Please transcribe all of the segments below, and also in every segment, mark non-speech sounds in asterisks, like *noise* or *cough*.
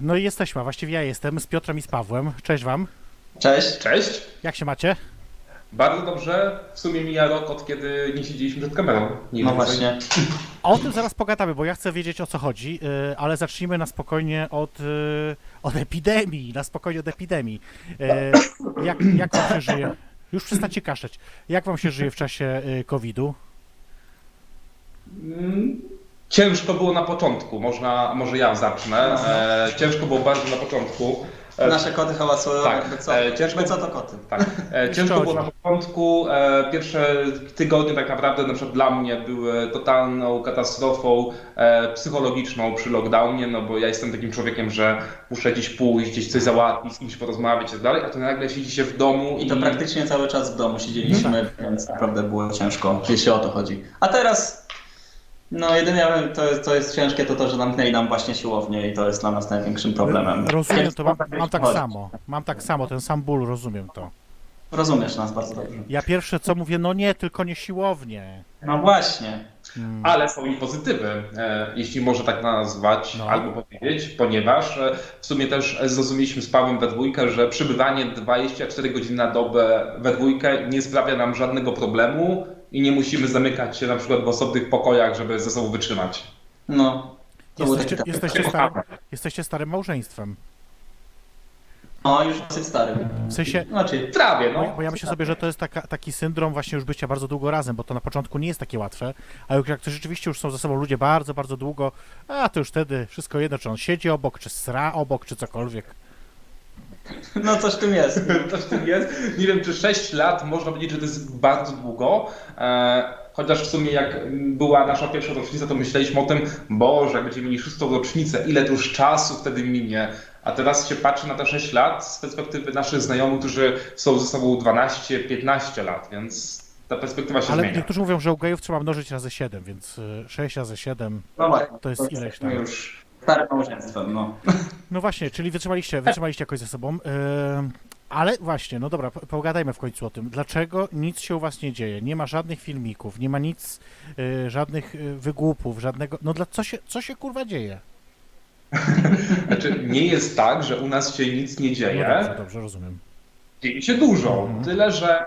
No i jesteśmy, a właściwie ja jestem z Piotrem i z Pawłem. Cześć wam. Cześć. Cześć. Jak się macie? Bardzo dobrze. W sumie mija rok od kiedy nie siedzieliśmy przed kamerą. Nie No właśnie. O tym zaraz pogadamy, bo ja chcę wiedzieć o co chodzi, yy, ale zacznijmy na spokojnie od, yy, od epidemii, na spokojnie od epidemii. Yy, jak, jak wam się żyje? Już przestańcie kaszleć. Jak wam się żyje w czasie COVID-u? Ciężko było na początku, można, może ja zacznę. E, ciężko było bardzo na początku. E, Nasze koty hałasowe, Tak, jakby co? e, ciężko- Jakby co to koty? Tak. E, ciężko było na początku. Pierwsze tygodnie tak naprawdę na przykład dla mnie były totalną katastrofą psychologiczną przy lockdownie, no bo ja jestem takim człowiekiem, że muszę gdzieś pójść, gdzieś coś załatwić, z kimś porozmawiać i tak dalej, a to nagle siedzi się w domu I to praktycznie cały czas w domu siedzieliśmy, więc naprawdę było ciężko, jeśli o to chodzi. A teraz, no jedynie to jest, to jest ciężkie to to, że zamknęli nam właśnie siłownię i to jest dla nas największym problemem. Rozumiem, to mam, mam tak samo. Mam tak samo, ten sam ból, rozumiem to. Rozumiesz nas bardzo dobrze. Ja pierwsze co mówię, no nie, tylko nie siłownie. No właśnie. Mm. Ale są i pozytywy, e, jeśli można tak nazwać, No. albo powiedzieć, ponieważ e, w sumie też zrozumieliśmy z Pawłem we dwójkę, że przebywanie 24 godziny na dobę we dwójkę nie sprawia nam żadnego problemu i nie musimy zamykać się na przykład w osobnych pokojach, żeby ze sobą wytrzymać. No. To Jesteście, taki jesteście, starym, jesteście starym małżeństwem. No, już dosyć stary. W sensie, Znaczy, Prawie, Bo, no. bo ja myślę sobie, że to jest taka, taki syndrom właśnie już bycia bardzo długo razem, bo to na początku nie jest takie łatwe, a jak- jak to rzeczywiście już są ze sobą ludzie bardzo, bardzo długo, a to już wtedy wszystko jedno, czy on siedzi obok, czy sra obok, czy cokolwiek. *laughs* no coś w tym jest. *laughs* Coś w tym jest. Nie wiem, czy 6 lat można powiedzieć, że to jest bardzo długo. E, chociaż w sumie jak była nasza pierwsza rocznica, to myśleliśmy o tym, Boże, jak będziemy mieli szóstą rocznicę, ile to już czasu wtedy minie. A teraz się patrzy na te 6 lat z perspektywy naszych znajomych, którzy są ze sobą 12-15 lat, więc ta perspektywa się Ale zmienia. niektórzy mówią, że u gejów trzeba mnożyć razy 7, więc y, 6 razy 7. No właśnie. To jest ileś tam. Już starym małżeństwem, no. No właśnie, czyli wytrzymaliście, wytrzymaliście jakoś ze sobą. Ym, ale właśnie, no dobra, po- pogadajmy w końcu o tym. Dlaczego nic się u was nie dzieje? Nie ma żadnych filmików, nie ma nic, y, żadnych y, wygłupów, żadnego. No dla co się, co się kurwa dzieje? *laughs* Znaczy, nie jest tak, że u nas się nic nie No dzieje. dobrze, dobrze, rozumiem. Dzieje się dużo. Mhm. Tyle, że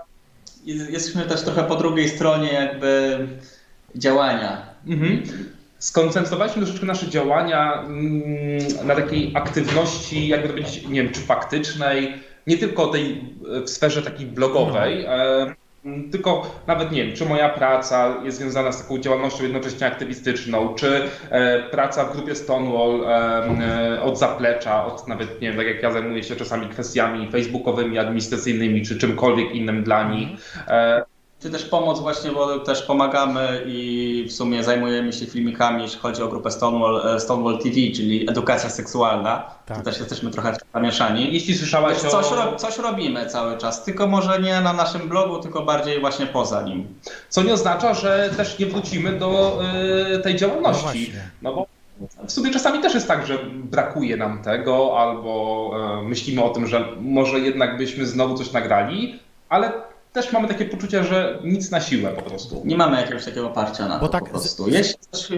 Jesteśmy też trochę po drugiej stronie jakby działania. Mhm. Skoncentrowaliśmy troszeczkę nasze działania mm, na takiej aktywności, jakby to powiedzieć, nie wiem, czy faktycznej, nie tylko tej e, w sferze takiej blogowej, e, m, tylko nawet nie wiem, czy moja praca jest związana z taką działalnością jednocześnie aktywistyczną, czy e, praca w grupie Stonewall e, e, od zaplecza, od nawet, nie wiem, tak jak ja zajmuję się czasami kwestiami facebookowymi, administracyjnymi, czy czymkolwiek innym dla nich. E, Czy też pomoc właśnie, bo też pomagamy i w sumie zajmujemy się filmikami, jeśli chodzi o grupę Stonewall, e, Stonewall TV, czyli edukacja seksualna. Tak. Tu też jesteśmy trochę w to zamieszani. jeśli słyszałaś Coś, coś, o... ro, coś robimy cały czas, tylko może nie na naszym blogu, tylko bardziej właśnie poza nim. Co nie oznacza, że też nie wrócimy do y, tej No działalności. właśnie. No bo w sumie czasami też jest tak, że brakuje nam tego, albo y, myślimy o tym, że może jednak byśmy znowu coś nagrali, ale też mamy takie poczucie, że nic na siłę po prostu. Nie mamy jakiegoś takiego oparcia na Bo to tak po prostu. Jeśli coś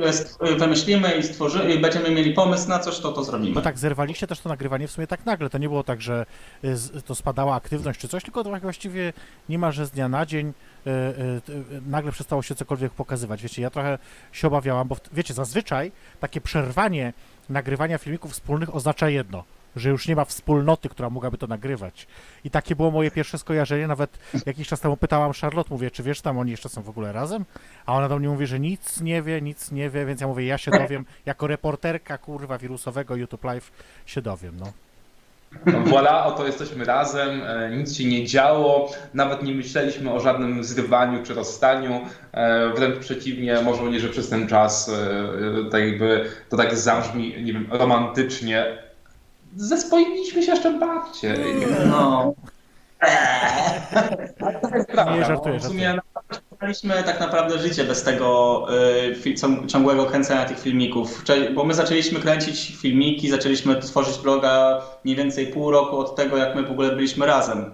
wymyślimy i stworzymy, i będziemy mieli pomysł na coś, to to zrobimy. Bo tak zerwaliście też to nagrywanie w sumie tak nagle. To nie było tak, że y, z- to spadała aktywność czy coś, tylko to tak właściwie niemalże z dnia na dzień y, y, nagle przestało się cokolwiek pokazywać. Wiecie, ja trochę się obawiałam, bo wiecie, zazwyczaj takie przerwanie nagrywania filmików wspólnych oznacza jedno. Że już nie ma wspólnoty, która mogłaby to nagrywać. I takie było moje pierwsze skojarzenie. Nawet jakiś czas temu pytałam Charlotte, mówię, czy wiesz, tam oni jeszcze są w ogóle razem? A ona do mnie mówi, że nic nie wie, nic nie wie, więc ja mówię, ja się dowiem, jako reporterka, kurwa, wirusowego YouTube Live się dowiem, no. Voilà, oto jesteśmy razem, e, nic się nie działo, nawet nie myśleliśmy o żadnym zrywaniu czy rozstaniu, e, wręcz przeciwnie, może powiedzieć, że przez ten czas tak jakby to tak zabrzmi, nie wiem, romantycznie, zespoiliśmy się jeszcze bardziej. No. Prawda, Nie, żartuję, no, w sumie Zaczynaliśmy tak naprawdę życie bez tego y, ciągłego kręcenia tych filmików, bo my zaczęliśmy kręcić filmiki, zaczęliśmy tworzyć bloga mniej więcej pół roku od tego, jak my w ogóle byliśmy razem.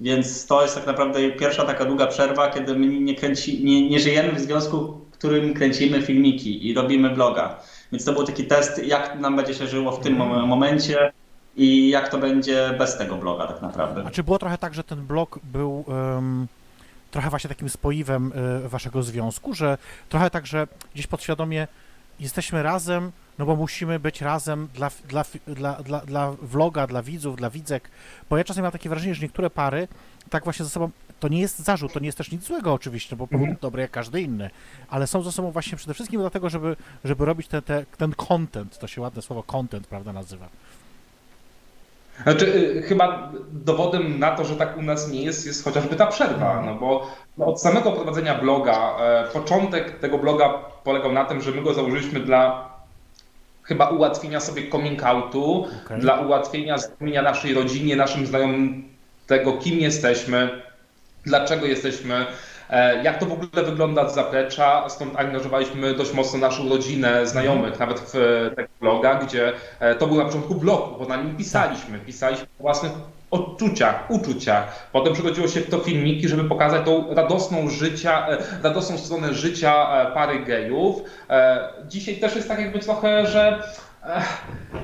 Więc to jest tak naprawdę pierwsza taka długa przerwa, kiedy my nie, kręci, nie, nie żyjemy w związku, w którym kręcimy filmiki i robimy bloga. Więc to był taki test, jak nam będzie się żyło w tym mom- momencie i jak to będzie bez tego bloga tak naprawdę. A czy było trochę tak, że ten blog był em, trochę właśnie takim spoiwem e, waszego związku, że trochę tak, że gdzieś podświadomie jesteśmy razem, no bo musimy być razem dla, dla, dla, dla, dla vloga, dla widzów, dla widzek, bo ja czasem mam takie wrażenie, że niektóre pary tak właśnie ze sobą, to nie jest zarzut, to nie jest też nic złego oczywiście, bo powód dobry jak każdy inny, ale są ze sobą właśnie przede wszystkim dlatego, żeby, żeby robić te, te, ten content, to się ładne słowo content, prawda, nazywa. Znaczy, y, chyba dowodem na to, że tak u nas nie jest, jest chociażby ta przerwa, no bo od samego prowadzenia bloga, e, początek tego bloga polegał na tym, że my go założyliśmy dla chyba ułatwienia sobie coming outu, Okej. dla ułatwienia zrozumienia naszej rodzinie, naszym znajomym tego, kim jesteśmy, dlaczego jesteśmy, jak to w ogóle wygląda z zaplecza, stąd angażowaliśmy dość mocno naszą rodzinę, znajomych, nawet w e, tego bloga, gdzie e, to był na początku blog, bo na nim pisaliśmy, pisaliśmy o własnych odczuciach, uczuciach. Potem przechodziło się w to filmiki, żeby pokazać tą radosną życia, e, radosną stronę życia e, pary gejów. E, Dzisiaj też jest tak jakby trochę, że e,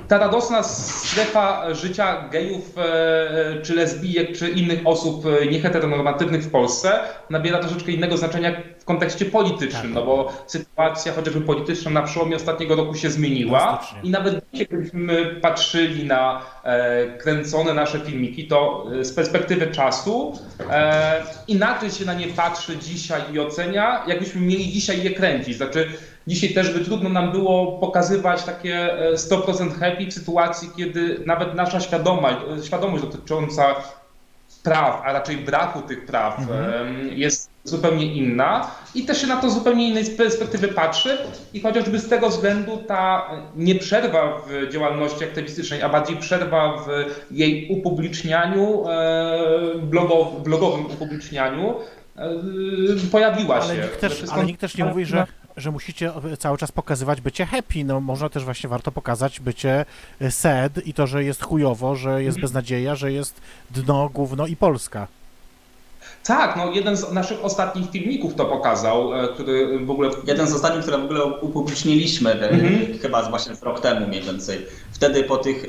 ta radosna strefa życia gejów, e, czy lesbijek, czy innych osób e, nieheteronormatywnych w Polsce nabiera troszeczkę innego znaczenia w kontekście politycznym, Tak. no bo sytuacja chociażby polityczna na przełomie ostatniego roku się zmieniła i nawet dzisiaj, gdybyśmy patrzyli na e, kręcone nasze filmiki, to e, z perspektywy czasu e, inaczej się na nie patrzy dzisiaj i ocenia, jakbyśmy mieli dzisiaj je kręcić. Znaczy, dzisiaj też by trudno nam było pokazywać takie e, 100% happy w sytuacji, kiedy nawet nasza świadomość, świadomość dotycząca praw, a raczej braku tych praw em, jest zupełnie inna i też się na to z zupełnie innej perspektywy patrzy i chociażby z tego względu ta nie przerwa w działalności aktywistycznej, a bardziej przerwa w jej upublicznianiu, e, blogow, blogowym upublicznianiu e, pojawiła Ale się. nikt też, ale nikt też nie mówi, że, że musicie cały czas pokazywać bycie happy. No można też właśnie warto pokazać bycie e, sad i to, że jest chujowo, że jest beznadzieja, że jest dno, gówno i Polska. Tak, no jeden z naszych ostatnich filmików to pokazał, e, który w ogóle Jeden z ostatnich, które w ogóle upubliczniliśmy, e, Mhm. chyba z właśnie z rok temu mniej więcej. Wtedy po tych e,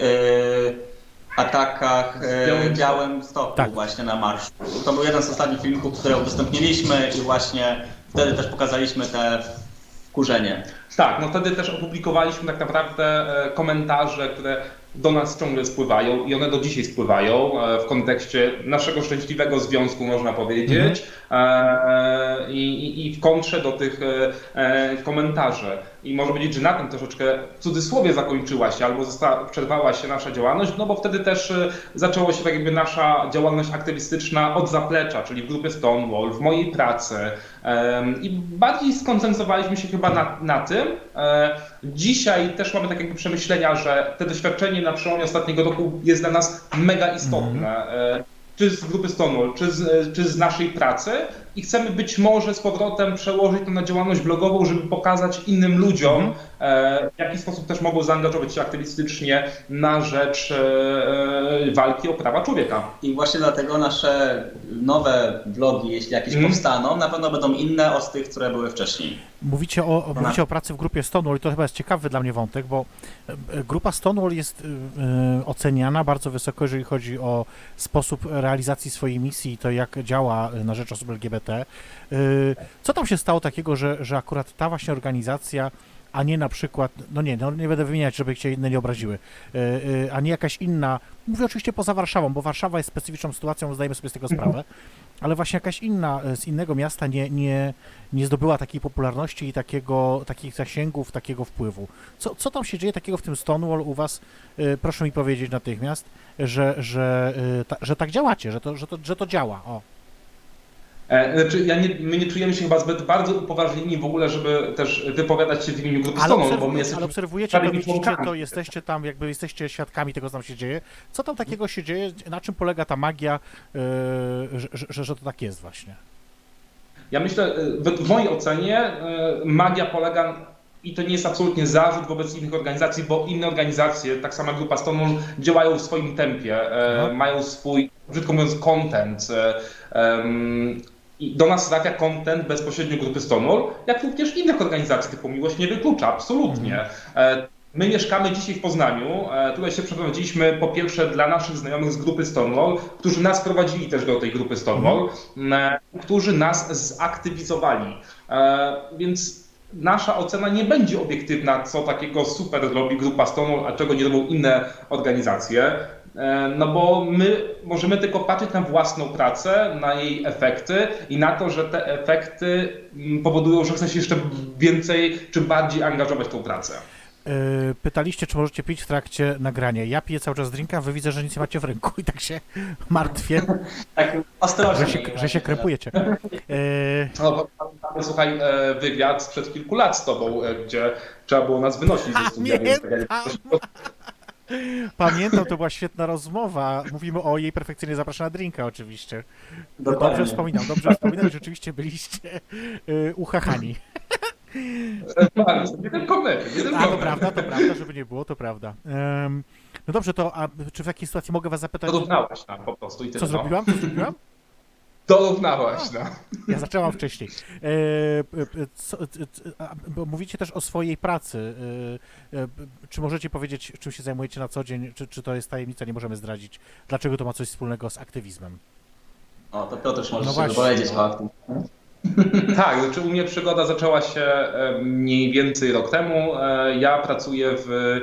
atakach e, W Białym w Białym Stoku Tak. właśnie na marszu. To był jeden z ostatnich filmików, które udostępniliśmy i właśnie wtedy też pokazaliśmy te wkurzenie. Tak, no wtedy też opublikowaliśmy tak naprawdę e, komentarze, które do nas ciągle spływają i one do dzisiaj spływają e, w kontekście naszego szczęśliwego związku, można powiedzieć, e, i, i, i w kontrze do tych komentarzy. I można powiedzieć, że na tym troszeczkę w cudzysłowie zakończyła się albo została, przerwała się nasza działalność, no bo wtedy też e, zaczęło się tak jakby nasza działalność aktywistyczna od zaplecza, czyli w grupie Stonewall, w mojej pracy i bardziej skoncentrowaliśmy się chyba na, na tym. E, Dzisiaj też mamy tak jakby przemyślenia, że te doświadczenie na przełomie ostatniego roku jest dla nas mega istotne. E, Czy z grupy Stonewall, czy z, czy z naszej pracy i chcemy być może z powrotem przełożyć to na działalność blogową, żeby pokazać innym ludziom, e, w jaki sposób też mogą zaangażować się aktywistycznie na rzecz e, walki o prawa człowieka. I właśnie dlatego nasze nowe vlogi, jeśli jakieś Mhm. powstaną, na pewno będą inne od tych, które były wcześniej. Mówicie o, mówicie o pracy w grupie Stonewall i to chyba jest ciekawy dla mnie wątek, bo e, grupa Stonewall jest oceniana bardzo wysoko, jeżeli chodzi o sposób realizacji swojej misji i to, jak działa na rzecz osób LGBT. E, Co tam się stało takiego, że, że akurat ta właśnie organizacja, a nie na przykład, no nie, no nie będę wymieniać, żeby się inne nie obraziły, e, e, a nie jakaś inna, mówię oczywiście poza Warszawą, bo Warszawa jest specyficzną sytuacją, zdajemy sobie z tego sprawę, ale właśnie jakaś inna z innego miasta nie, nie, nie zdobyła takiej popularności i takiego, takich zasięgów, takiego wpływu. Co, co tam się dzieje takiego w tym Stonewall u was? Proszę mi powiedzieć natychmiast, że, że, ta, że tak działacie, że to, że to, że to działa. O. E, Znaczy, ja nie, my nie czujemy się chyba zbyt bardzo upoważnieni w ogóle, żeby też wypowiadać się w imieniu grupy Ale, bo my jesteśmy ale obserwujecie, to widzicie, to jesteście tam, jakby jesteście świadkami tego, co tam się dzieje. Co tam takiego się dzieje? Na czym polega ta magia, e, że, że, że, to tak jest właśnie? Ja myślę, e, w, mojej ocenie magia polega, i to nie jest absolutnie zarzut wobec innych organizacji, bo inne organizacje, tak sama grupa Stonewall, działają w swoim tempie, Mhm. mają swój, brzydko mówiąc, content. Do nas trafia content bezpośrednio grupy Stonewall, jak również innych organizacji typu Miłość nie wyklucza, absolutnie. E, My mieszkamy dzisiaj w Poznaniu. E, Tutaj się przeprowadziliśmy po pierwsze dla naszych znajomych z grupy Stonewall, którzy nas prowadzili też do tej grupy Stonewall, e, którzy nas zaktywizowali. Więc nasza ocena nie będzie obiektywna, co takiego super robi grupa Stonewall, a czego nie robią inne organizacje. E, No bo my możemy tylko patrzeć na własną pracę, na jej efekty i na to, że te efekty mm, powodują, że chce się jeszcze więcej czy bardziej angażować w tą pracę. Yy, pytaliście, czy możecie pić w trakcie nagrania. Ja piję cały czas drinka, wy widzę, że nic nie macie w ręku i tak się martwię, *laughs* Tak ostrożnie. że się, że się krępujecie. Yy, *laughs* No, pamiętam, słuchaj, e, wywiad sprzed kilku lat z tobą, e, gdzie trzeba było nas wynosić ze studia. Pamiętam. Pamiętam, to była świetna rozmowa. Mówimy o jej perfekcyjnie zapraszana drinka oczywiście. Dobrze Dokładnie. wspominam, dobrze wspominam i rzeczywiście byliście yy, uchachani. Nie tylko my, nie tylko A, to prawda, to prawda, żeby nie było, to prawda. Ym, no dobrze, to a czy w takiej sytuacji mogę was zapytać, Dorównałaś nam po prostu i tyle. co no. zrobiłam? Co zrobiłam? Dorównałaś nam. Ja zaczęłam wcześniej. E, e, co, e, bo mówicie też o swojej pracy. Czy możecie powiedzieć, czym się zajmujecie na co dzień? Czy, czy to jest tajemnica? Nie możemy zdradzić. Dlaczego to ma coś wspólnego z aktywizmem? O, to Piotr No może się właśnie. wypowiedzieć o aktu. Tak, znaczy u mnie przygoda zaczęła się e, mniej więcej rok temu. E, Ja pracuję w, e,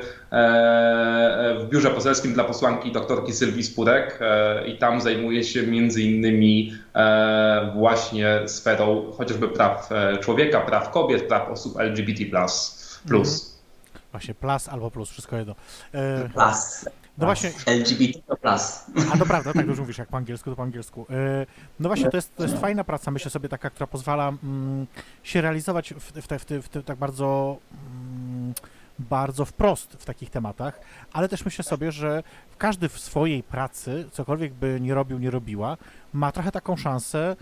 w biurze poselskim dla posłanki doktorki Sylwii Spurek i tam zajmuję się między innymi właśnie sferą chociażby praw człowieka, praw kobiet, praw osób LGBT+. Plus. Właśnie plus albo plus, wszystko jedno. Plus. No właśnie, LGBT to plus. a to prawda, tak już mówisz, jak po angielsku, to po angielsku. E, no właśnie, to jest, to jest fajna praca, myślę sobie, taka, która pozwala mm, się realizować w, te, w, te, w te, tak bardzo, mm, bardzo wprost w takich tematach, ale też myślę sobie, że każdy w swojej pracy, cokolwiek by nie robił, nie robiła, ma trochę taką szansę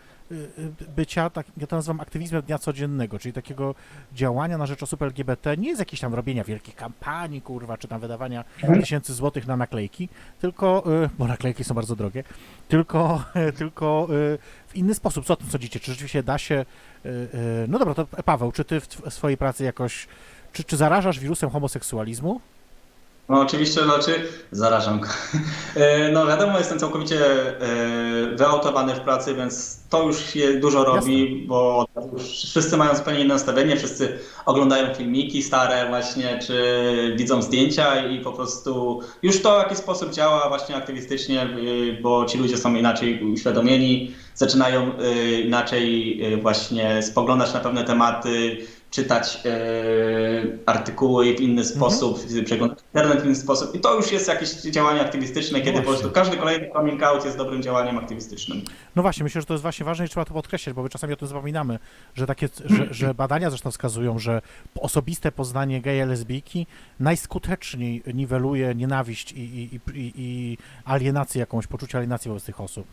bycia, tak, ja to nazywam aktywizmem dnia codziennego, czyli takiego działania na rzecz osób LGBT, nie jest jakieś tam robienia wielkich kampanii, kurwa, czy tam wydawania tysięcy złotych na naklejki, tylko, y, bo naklejki są bardzo drogie, tylko, *laughs* tylko y, w inny sposób. Co o tym sądzicie? Czy rzeczywiście da się, y, y, no dobra, to Paweł, czy ty w swojej pracy jakoś, czy, czy zarażasz wirusem homoseksualizmu? No oczywiście, znaczy zarażam go. *laughs* E, No wiadomo, jestem całkowicie e, wyautowany w pracy, więc to już się dużo robi, bo już wszyscy mają zupełnie inne nastawienie, wszyscy oglądają filmiki stare właśnie, czy widzą zdjęcia i po prostu już to w jakiś sposób działa właśnie aktywistycznie, y, bo ci ludzie są inaczej uświadomieni, zaczynają inaczej właśnie spoglądać na pewne tematy, czytać e, artykuły w inny sposób, przeglądać internet w inny sposób i to już jest jakieś działanie aktywistyczne, kiedy po Właśnie. prostu każdy kolejny coming out jest dobrym działaniem aktywistycznym. No właśnie, myślę, że to jest właśnie ważne i trzeba to podkreślać, bo my czasami o tym zapominamy, że takie, że, że badania zresztą wskazują, że osobiste poznanie geja, lesbijki najskuteczniej niweluje nienawiść i, i, i, i, i alienację jakąś, poczucie alienacji wobec tych osób.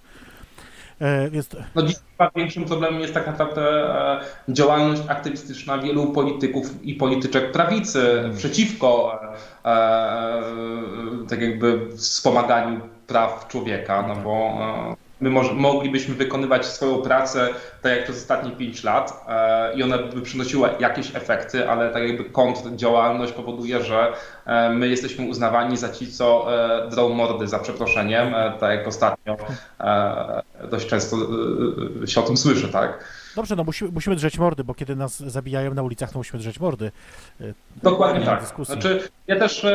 E, więc No dziś chyba większym problemem jest tak naprawdę e, działalność aktywistyczna wielu polityków i polityczek prawicy przeciwko e, tak jakby wspomaganiu praw człowieka, no bo e, my moglibyśmy wykonywać swoją pracę tak jak przez ostatnie 5 lat e, i ona by przynosiła jakieś efekty, ale tak jakby kontrdziałalność powoduje, że e, my jesteśmy uznawani za ci, co e, drą mordy za przeproszeniem, tak jak ostatnio dość często e, się o tym słyszy, tak? dobrze, no musimy, musimy drzeć mordy, bo kiedy nas zabijają na ulicach, to musimy drzeć mordy. Dokładnie nie tak. dyskusji. Znaczy, ja też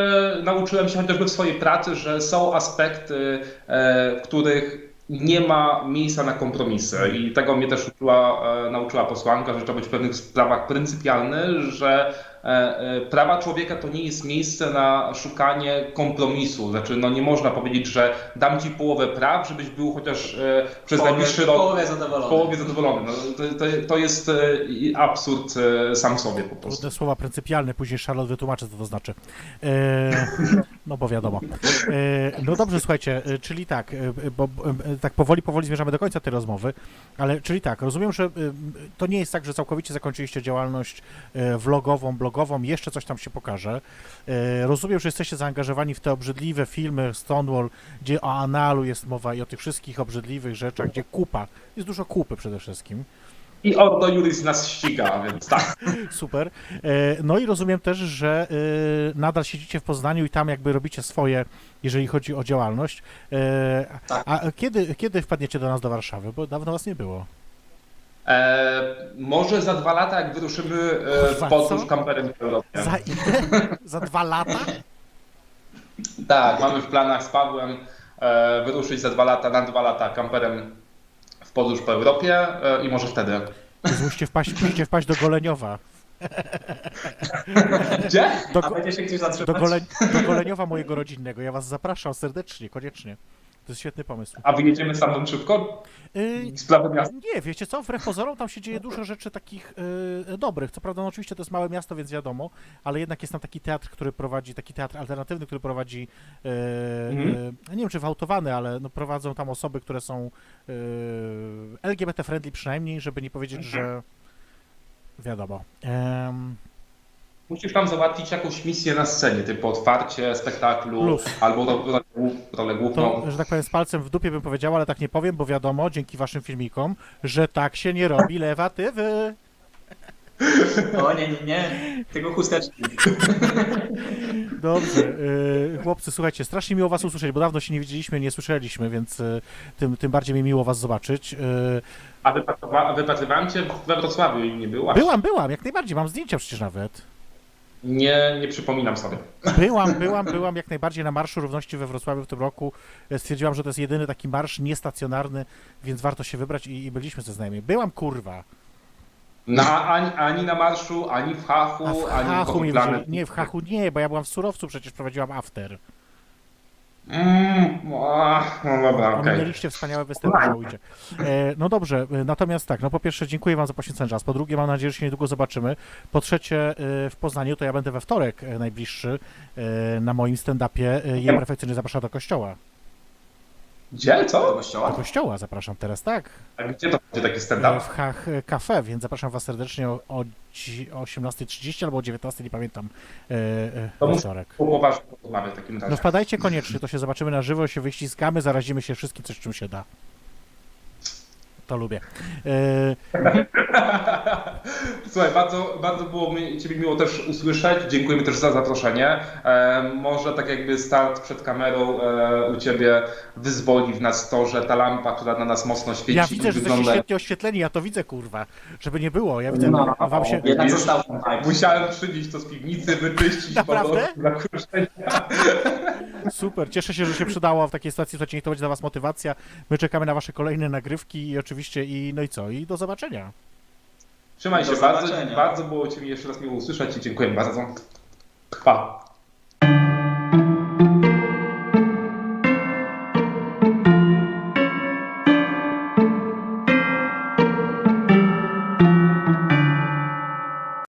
nauczyłem się chociażby w swojej pracy, że są aspekty, w których nie ma miejsca na kompromisy i tego mnie też uczyła, nauczyła posłanka, że trzeba być w pewnych sprawach pryncypialny, że prawa człowieka to nie jest miejsce na szukanie kompromisu. Znaczy, no nie można powiedzieć, że dam ci połowę praw, żebyś był chociaż e, przez najbliższy rok połowie w zadowolony. połowie zadowolony. No, to, to, to jest e, absurd e, sam sobie po prostu. Trudne słowa pryncypialne, później Charlotte wytłumaczy, co to znaczy. E, *laughs* No bo wiadomo. E, No dobrze, słuchajcie, e, czyli tak, e, bo tak powoli, powoli zmierzamy do końca tej rozmowy, ale czyli tak, rozumiem, że to nie jest tak, że całkowicie zakończyliście działalność vlogową, blogową, jeszcze coś tam się pokaże. Rozumiem, że jesteście zaangażowani w te obrzydliwe filmy Stonewall, gdzie o analu jest mowa i o tych wszystkich obrzydliwych rzeczach, gdzie kupa, jest dużo kupy przede wszystkim. I Ordo Juris nas ściga, więc tak. Super. E, No i rozumiem też, że e, nadal siedzicie w Poznaniu i tam jakby robicie swoje, jeżeli chodzi o działalność. E, Tak. A kiedy, kiedy wpadniecie do nas do Warszawy? Bo dawno was nie było. E, może za dwa lata, jak wyruszymy w podróż kamperem w Europie. Za ile? Za dwa lata? Tak, mamy w planach z Pawłem wyruszyć za dwa lata, na dwa lata kamperem w podróż po Europie e, i może wtedy. Musicie wpaść, musicie wpaść do Goleniowa. Gdzie? Do, A będzie się gdzieś do, zatrzymać? Gole, do Goleniowa mojego rodzinnego. Ja was zapraszam serdecznie, koniecznie. To jest świetny pomysł. A wyjedziemy stamtąd szybko? Y, Sprawy miasta. Nie, wiecie co, wbrew pozorom tam się dzieje dużo rzeczy takich y, dobrych. Co prawda, no oczywiście to jest małe miasto, więc wiadomo, ale jednak jest tam taki teatr, który prowadzi, taki teatr alternatywny, który prowadzi, y, Mhm. y, nie wiem czy gwałtowane, ale no, prowadzą tam osoby, które są y, LGBT-friendly przynajmniej, żeby nie powiedzieć, że wiadomo. Em, Musisz tam załatwić jakąś misję na scenie, typu otwarcie spektaklu albo rolę, główną. to, że tak powiem, z palcem w dupie bym powiedział, ale tak nie powiem, bo wiadomo, dzięki waszym filmikom, że tak się nie robi lewatywy. O nie, nie, nie. Tego chusteczki. *laughs* Dobrze. y, chłopcy, słuchajcie, strasznie miło was usłyszeć, bo dawno się nie widzieliśmy, nie słyszeliśmy, więc y, tym, tym bardziej mi miło was zobaczyć. Y, A wypatrywa- a wypatrywałem cię we Wrocławiu i nie byłaś. byłam, byłam, jak najbardziej, mam zdjęcia przecież nawet. Nie, nie przypominam sobie. Byłam, byłam, byłam jak najbardziej na Marszu Równości we Wrocławiu w tym roku. Y, Stwierdziłam, że to jest jedyny taki marsz niestacjonarny, więc warto się wybrać i, i byliśmy ze znajomymi. Byłam, kurwa. Na, ani, ani na marszu, ani w Hachu, A w ani Hachu mnie Kotlany. widzieli. Nie, w Hachu nie, bo ja byłam w Surowcu, przecież prowadziłam after. Mm, a, no dobra, okej. Ominęliście wspaniałe występy, żałujcie. E, no dobrze, e, natomiast tak, no po pierwsze dziękuję wam za poświęcony czas, po drugie mam nadzieję, że się niedługo zobaczymy, po trzecie e, w Poznaniu to ja będę we wtorek e, najbliższy e, na moim stand-upie e, je perfekcyjnie zapraszam do kościoła. Gdzie? Do Co? Do kościoła? kościoła zapraszam teraz, tak? A gdzie to będzie taki stand-up? w Hach Cafe, więc zapraszam was serdecznie o, o, dzi- o 18.30 albo o 19.00, nie pamiętam, e, e, To we wtorek. Poważnie porozmawiać w takim razie. No wpadajcie koniecznie, to się zobaczymy na żywo, się wyściskamy, zarazimy się wszystkim, coś czym się da. To lubię. E, *laughs* Słuchaj, bardzo, bardzo było mi, Ciebie miło też usłyszeć. Dziękujemy też za zaproszenie. E, może tak jakby start przed kamerą e, u Ciebie wyzwoli w nas to, że ta lampa, która na nas mocno świeci Ja widzę, że wygląda... świetnie oświetleni, ja to widzę, kurwa. Żeby nie było, ja widzę, No, wam się... Jednak został ten hype. Musiałem przynieść to z piwnicy, wyczyścić Naprawdę? *laughs* Super, cieszę się, że się przydało w takiej sytuacji, słuchajcie, niech to będzie dla was motywacja. My czekamy na wasze kolejne nagrywki i oczywiście, i no i co, i do zobaczenia. Trzymaj Do się bardzo, zobaczenia. bardzo było Ciebie jeszcze raz miło usłyszeć i dziękuję bardzo. Pa.